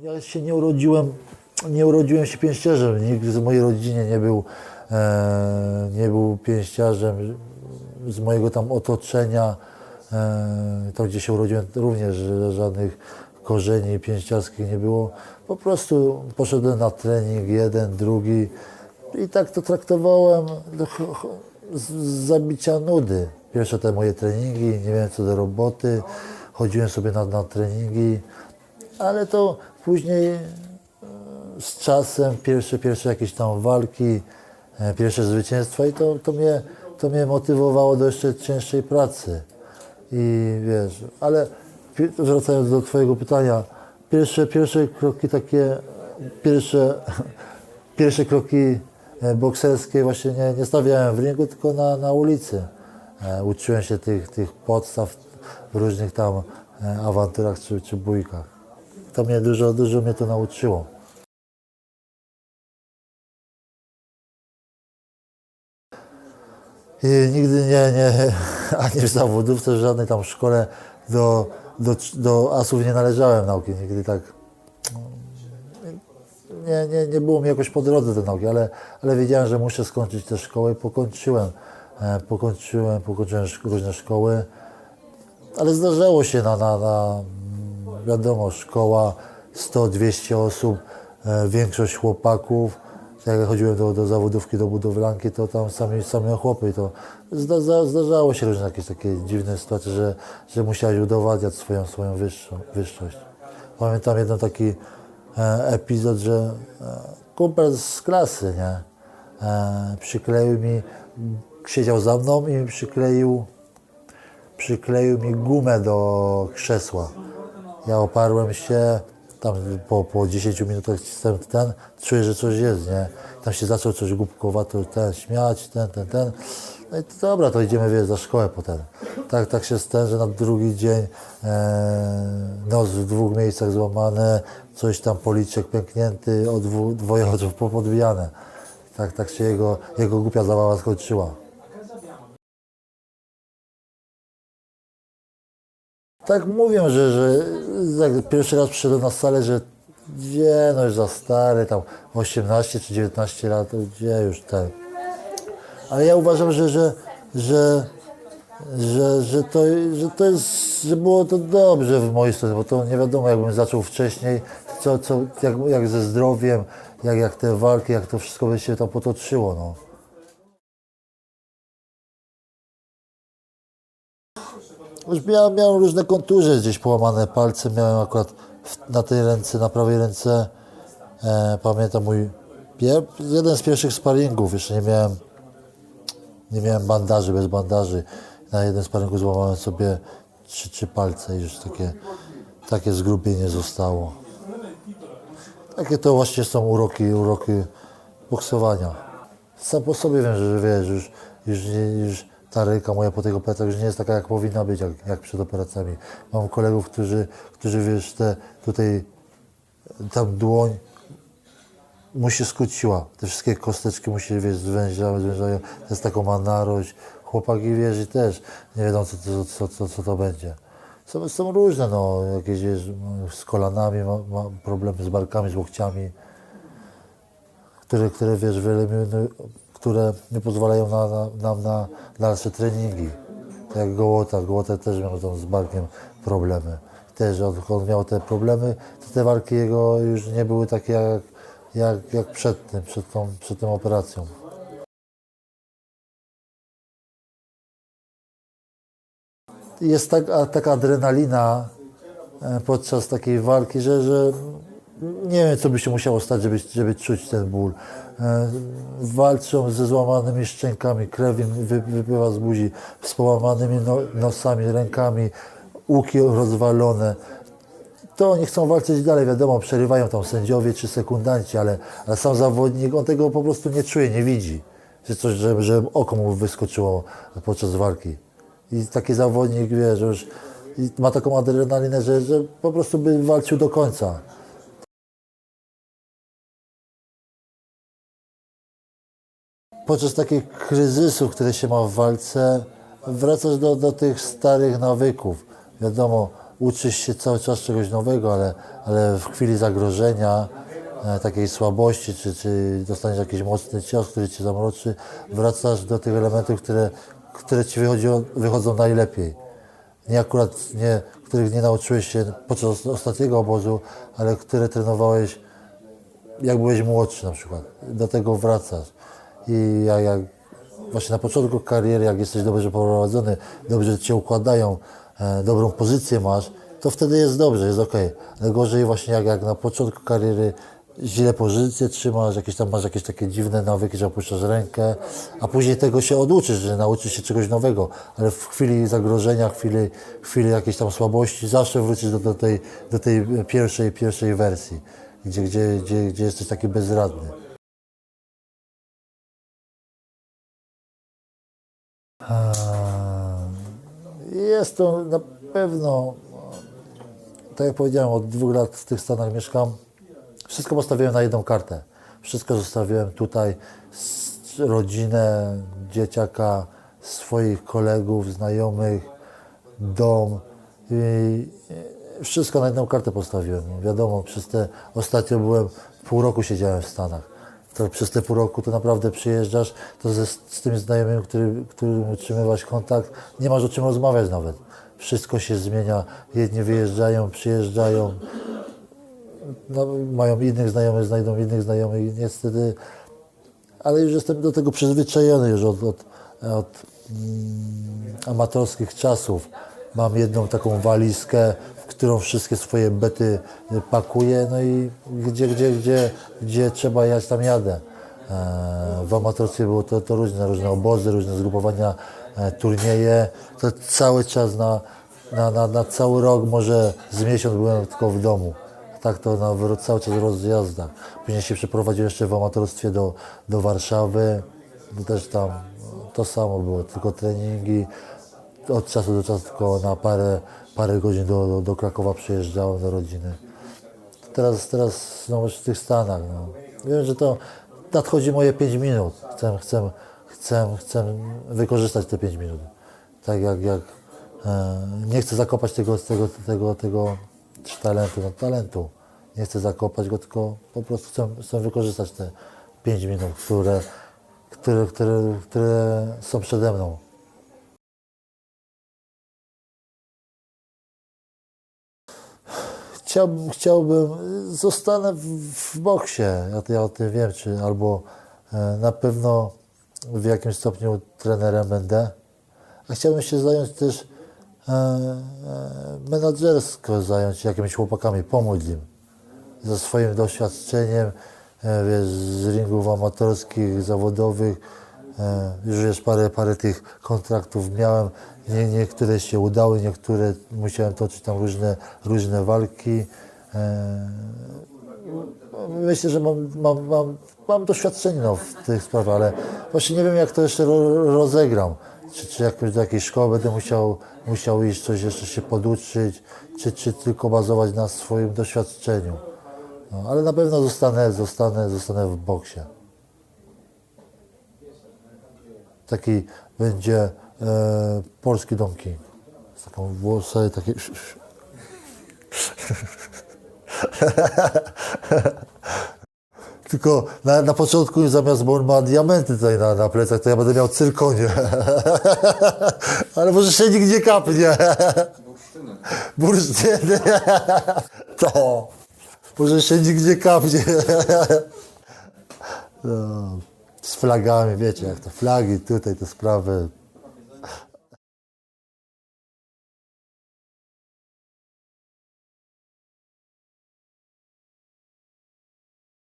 Ja się nie urodziłem, nie urodziłem się pięściarzem. Nikt z mojej rodziny nie był, e, nie był pięściarzem. Z mojego tam otoczenia, e, to gdzie się urodziłem, również żadnych korzeni pięściarskich nie było. Po prostu poszedłem na trening jeden, drugi i tak to traktowałem z z zabicia nudy. Pierwsze te moje treningi, nie miałem co do roboty, chodziłem sobie na, na treningi, ale to później e, z czasem pierwsze, pierwsze jakieś tam walki, e, pierwsze zwycięstwa i to, to, mnie, to mnie motywowało do jeszcze cięższej pracy. I wiesz, ale wracając do Twojego pytania, pierwsze, pierwsze kroki takie, pierwsze, pierwsze kroki e, bokserskie właśnie nie, nie stawiałem w ringu, tylko na, na ulicy. Uczyłem się tych, tych podstaw w różnych tam awanturach czy, czy bójkach. To mnie dużo, dużo mnie to nauczyło. I nigdy nie, nie, ani w zawodówce, w żadnej tam szkole do, do, do asów nie należałem nauki. Nigdy tak nie, nie, nie było mi jakoś po drodze do nauki, ale, ale wiedziałem, że muszę skończyć tę szkołę pokończyłem. E, pokończyłem, pokończyłem szk- różne szkoły, ale zdarzało się na, na, na wiadomo, szkoła 100-200 osób, e, większość chłopaków. Jak ja chodziłem do, do zawodówki, do budowlanki, to tam sami, same chłopy to zda, zda, zdarzało się różne jakieś takie dziwne sytuacje, że, że musiałeś udowadniać swoją, swoją wyższą, wyższość. Pamiętam jeden taki e, epizod, że e, kumpel z klasy, nie, e, przykleił mi, siedział za mną i mi przykleił przykleił mi gumę do krzesła. Ja oparłem się, tam po, po 10 minutach ten, ten, czuję, że coś jest, nie? Tam się zaczął coś głupkowato ten śmiać, ten, ten, ten. No i to dobra, to idziemy wiesz, za szkołę potem. Tak, tak się stęże że na drugi dzień e, nos w dwóch miejscach złamane, coś tam policzek pęknięty, od dwu, dwoje oczów popodbijane. Tak, tak się jego, jego głupia zabawa skończyła. Tak mówią, że, że jak pierwszy raz przyszedłem na salę, że gdzie, no już za stary, tam 18 czy 19 lat, gdzie już ten. Ale ja uważam, że, że, że, że, że, to, że to jest, że było to dobrze w mojej stronie, bo to nie wiadomo, jakbym zaczął wcześniej, co, co, jak, jak ze zdrowiem, jak, jak te walki, jak to wszystko by się tam potoczyło, no. Już miałem, miałem różne kontuzje, gdzieś połamane palce, miałem akurat w, na tej ręce, na prawej ręce, e, pamiętam mój, jeden z pierwszych sparingów, jeszcze nie miałem, nie miałem bandaży, bez bandaży, na jeden sparingu złamałem sobie trzy, trzy palce i już takie, takie zgrubienie zostało. Takie to właśnie są uroki, uroki boksowania. Sam po sobie wiem, że wiesz, już, już, nie, już ta ręka moja po tych operacjach już nie jest taka, jak powinna być, jak, jak przed operacjami. Mam kolegów, którzy, którzy wiesz, te tutaj, tam dłoń mu się skróciła. Te wszystkie kosteczki mu się, wiesz, zwężały, zwężają. To jest taką ma narość. Chłopaki, wiesz, i też nie wiedzą, co, co, co, co, to będzie. Są, są różne, no, jakieś, wiesz, z kolanami, ma, ma problemy z barkami, z łokciami które, które wiesz, wyeliminują, które nie pozwalają na, na, nam na dalsze treningi. Tak jak Gołota, Gołota też miał tam z barkiem problemy. Też jak on miał te problemy, to te walki jego już nie były takie jak, jak, jak przed tym, przed tą, przed tą operacją. Jest tak, a, taka adrenalina e, podczas takiej walki, że, że nie wiem, co by się musiało stać, żeby, żeby czuć ten ból. Walczą ze złamanymi szczękami, krew im wy, wypływa z buzi, z połamanymi no, nosami, rękami, łuki rozwalone. To oni chcą walczyć dalej, wiadomo, przerywają tam sędziowie czy sekundanci, ale, ale sam zawodnik, on tego po prostu nie czuje, nie widzi, że coś, że, że oko mu wyskoczyło podczas walki. I taki zawodnik, wie, że już ma taką adrenalinę, że, że po prostu by walczył do końca. Podczas takich kryzysów, które się ma w walce, wracasz do, do tych starych nawyków. Wiadomo, uczysz się cały czas czegoś nowego, ale, ale w chwili zagrożenia, e, takiej słabości, czy, czy dostaniesz jakiś mocny cios, który cię zamroczy, wracasz do tych elementów, które, które ci wychodzą, wychodzą najlepiej. Nie akurat, nie, których nie nauczyłeś się podczas ostatniego obozu, ale które trenowałeś jak byłeś młodszy na przykład. Do tego wracasz. I jak, jak właśnie na początku kariery, jak jesteś dobrze poprowadzony, dobrze cię układają, e, dobrą pozycję masz, to wtedy jest dobrze, jest ok. Ale gorzej właśnie jak, jak na początku kariery źle pozycję trzymasz, jakieś tam masz jakieś takie dziwne nawyki, że opuszczasz rękę, a później tego się oduczysz, że nauczysz się czegoś nowego, ale w chwili zagrożenia, w chwili, chwili jakiejś tam słabości, zawsze wrócisz do, do, tej, do tej pierwszej, pierwszej wersji, gdzie, gdzie, gdzie, gdzie jesteś taki bezradny. Jest to na pewno, tak jak powiedziałem, od dwóch lat w tych Stanach mieszkam. Wszystko postawiłem na jedną kartę. Wszystko zostawiłem tutaj, rodzinę, dzieciaka, swoich kolegów, znajomych, dom. I wszystko na jedną kartę postawiłem. Wiadomo, przez te ostatnio byłem, pół roku siedziałem w Stanach. To przez te pół roku to naprawdę przyjeżdżasz, to ze, z tymi znajomymi, który, którym utrzymywasz kontakt, nie masz o czym rozmawiać nawet. Wszystko się zmienia, jedni wyjeżdżają, przyjeżdżają, no, mają innych znajomych, znajdą innych znajomych i niestety, ale już jestem do tego przyzwyczajony już od, od, od mm, amatorskich czasów. Mam jedną taką walizkę, w którą wszystkie swoje bety y, pakuję, no i gdzie, gdzie, gdzie, gdzie trzeba jechać, tam jadę. E, W amatorstwie było to, to różne, różne obozy, różne zgrupowania, e, turnieje. To cały czas na, na, na, na cały rok, może z miesiąc byłem tylko w domu. Tak to na cały czas rozjazdach. Później się przeprowadziłem jeszcze w amatorstwie do, do Warszawy. To też tam no, to samo było, tylko treningi. Od czasu do czasu tylko na parę, parę godzin do, do, do Krakowa przyjeżdżałem do rodziny. Teraz, teraz znowu w tych Stanach. No. Wiem, że to nadchodzi moje 5 minut. Chcę, chcę, chcę, chcę wykorzystać te 5 minut. Tak jak, jak e, nie chcę zakopać tego, tego, tego, tego talentu, no talentu. Nie chcę zakopać go, tylko po prostu chcę, chcę wykorzystać te 5 minut, które, które, które, które są przede mną. Chciałbym, chciałbym, zostanę w, w boksie, ja, ja o tym wiem, czy albo e, na pewno w jakimś stopniu trenerem będę, a chciałbym się zająć też e, e, menadżersko, zająć jakimiś chłopakami, pomóc im ze swoim doświadczeniem, e, wiesz, z ringów amatorskich, zawodowych. E, Już wiesz, parę, parę tych kontraktów miałem. Nie, niektóre się udały, niektóre musiałem toczyć tam różne, różne walki. E, Myślę, że mam, mam, mam, mam doświadczenie no, w tych sprawach, ale właśnie nie wiem, jak to jeszcze ro, rozegram. Czy, czy jakoś do jakiejś szkoły będę musiał, musiał iść, coś jeszcze się poduczyć, czy, czy tylko bazować na swoim doświadczeniu. No, ale na pewno zostanę, zostanę, zostanę w boksie. Taki będzie e, polski Don King. Z taką włosę, takie... Tylko na, na początku zamiast, bo on ma diamenty tutaj na, na plecach, to ja będę miał cyrkonie. Ale może się nigdzie kapnie. Bursztyny. To. Może się nigdzie kapnie. No, z flagami, wiecie, jak to flagi, tutaj te sprawy.